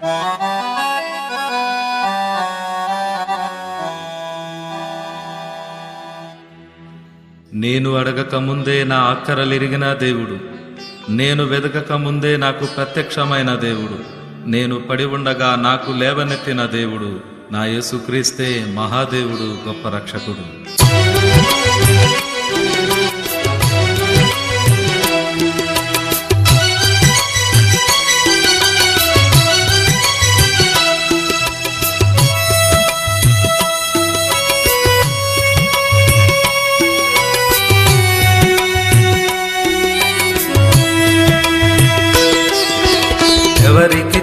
నేను అడగక ముందే నా అక్కరలిరిగిన దేవుడు. నేను వెదకక ముందే నాకు ప్రత్యక్షమైన దేవుడు. నేను పడి ఉండగా నాకు లేవనెత్తిన దేవుడు. నా యేసుక్రీస్తే మహాదేవుడు గొప్ప రక్షకుడు.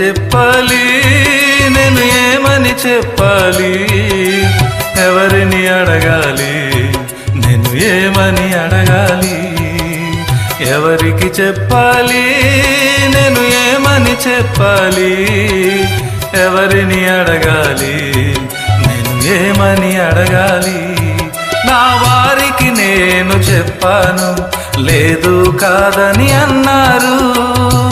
చెప్పాలి నేను ఏమని చెప్పాలి? ఎవరిని అడగాలి? నేను ఏమని అడగాలి? ఎవరికి చెప్పాలి? నేను ఏమని చెప్పాలి? ఎవరిని అడగాలి? నేను ఏమని అడగాలి? నా వారికి నేను చెప్పాను లేదు కాదని అన్నారు.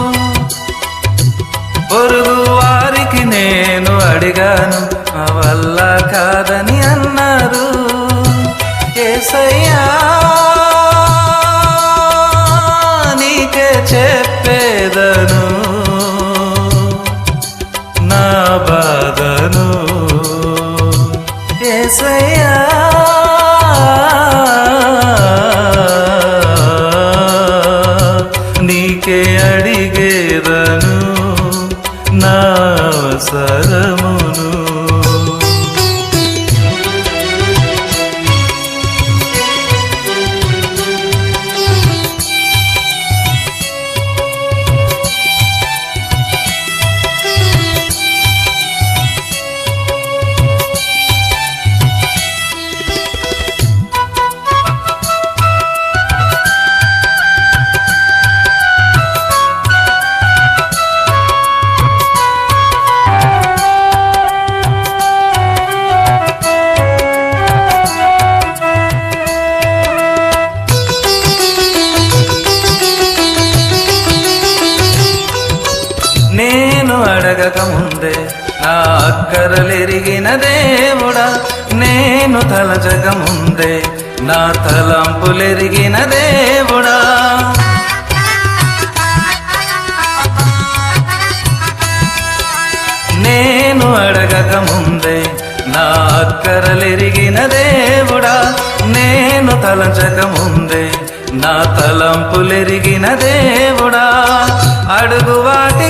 జగముందే నా అక్కరలెరిగిన దేవుడా నేను తల జగముందే నా తలంపులెరిగిన దేవుడా. నేను అడగకముందే నా అక్కరలెరిగిన దేవుడా నేను తలచక ముందే నా తలంపులెరిగిన దేవుడా. అడుగు వాటి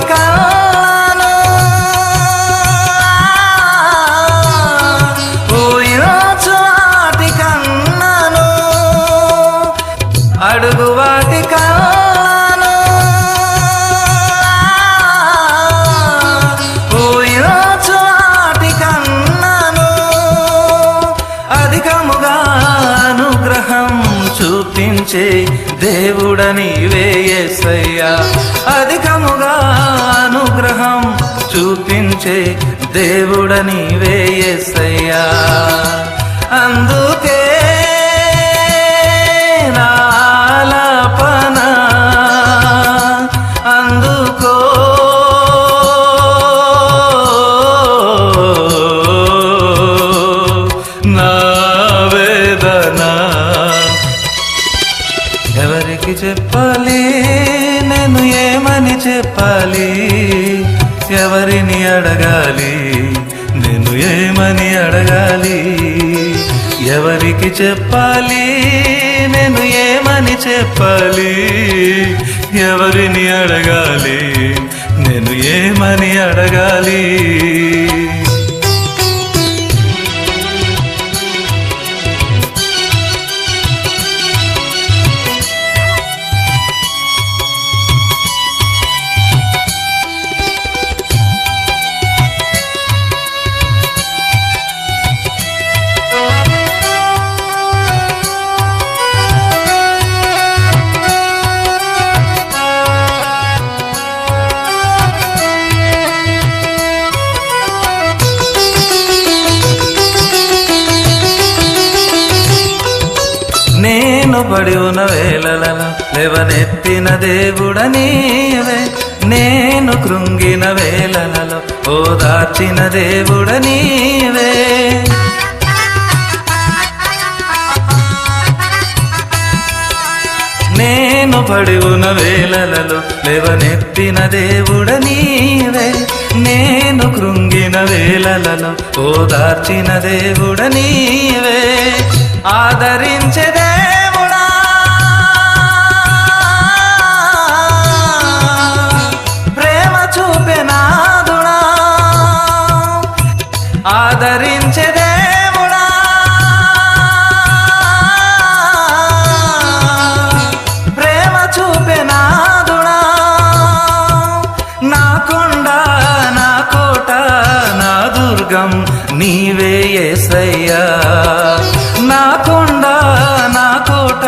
చూపించే దేవుడని వేయసయ్యా. అధికముగా అనుగ్రహం చూపించే దేవుడని వేయసయ్యా. అందు అడగాలి? నేను ఏమని అడగాలి? ఎవరికి చెప్పాలి? నేను ఏమని చెప్పాలి? ఎవరిని అడగాలి? నేను ఏమని అడగాలి? పడి ఉన్న వేళలలో లేవనెత్తిన దేవుడ నీవే. నేను కృంగిన వేళలలో ఓదార్చిన దేవుడ నీవే. నేను పడి ఉన్న వేళలలో లేవనెత్తిన దేవుడ నీవే. నేను కృంగిన వేళలలో ఓదార్చిన దేవుడ నీవే. ఆదరించే ఆదరించే దేవుడా. ప్రేమ చూపే నాదుడా. నా కొండ నా కోట నా దుర్గం నీవే ఎసయ్యా నా కొండ నా కోట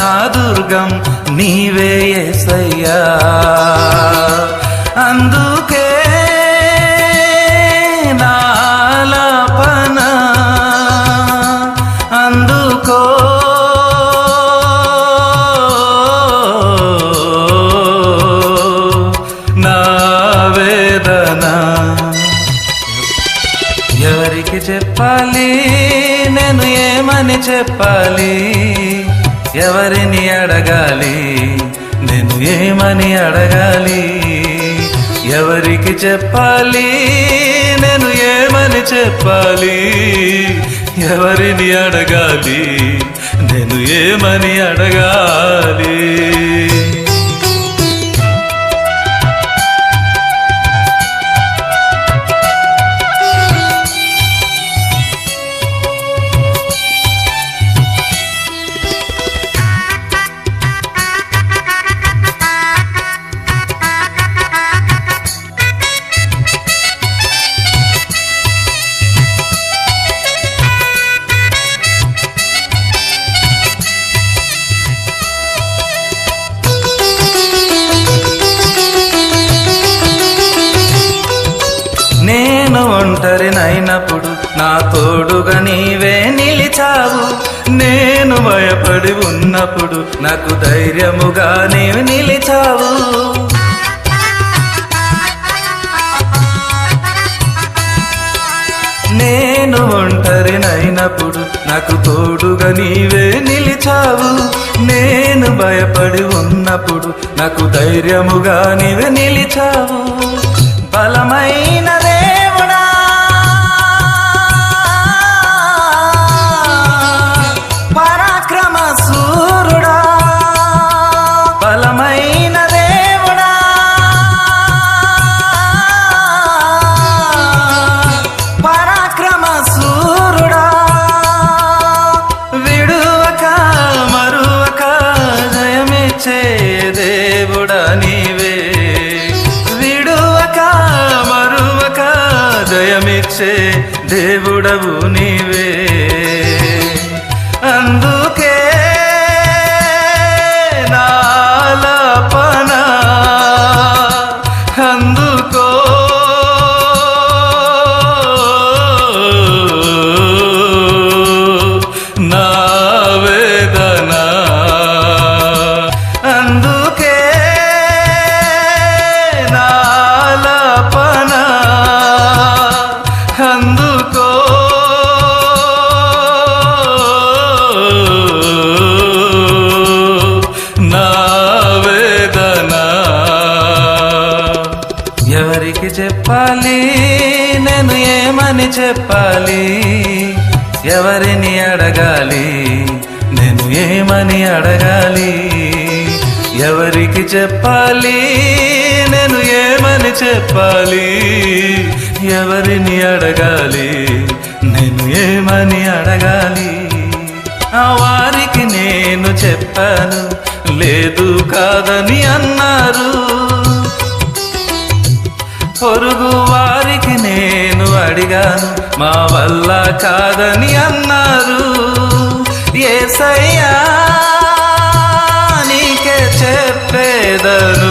నా దుర్గం నీవే ఎసయ్యా అందుకే నేను ఏమని చెప్పాలి? ఎవరిని అడగాలి? నేను ఏమని అడగాలి? ఎవరికి చెప్పాలి? నేను ఏమని చెప్పాలి? ఎవరిని అడగాలి? నేను ఏమని అడగాలి? తోడుగా నీవే నిలిచావు. నేను భయపడి ఉన్నప్పుడు నాకు ధైర్యముగా నీవు నిలిచావు. నేను ఒంటరినైనప్పుడు నాకు తోడుగా నీవే నిలిచావు. నేను భయపడి ఉన్నప్పుడు నాకు ధైర్యముగా నీవే నిలిచావు. బలమైన దేవుడవు నీవే. ఎవరికి చెప్పాలి? నేను ఏమని చెప్పాలి? ఎవరిని అడగాలి? నేను ఏమని అడగాలి? ఎవరికి చెప్పాలి? నేను ఏమని చెప్పాలి? ఎవరిని అడగాలి? నేను ఏమని అడగాలి? ఆ వారికి నేను చెప్పాను లేదు కాదని అన్నారు. పొరుగు వారికి నేను అడిగాను మా వల్ల కాదని అన్నారు. ఏసయ్యా నీకే చెప్పేదను.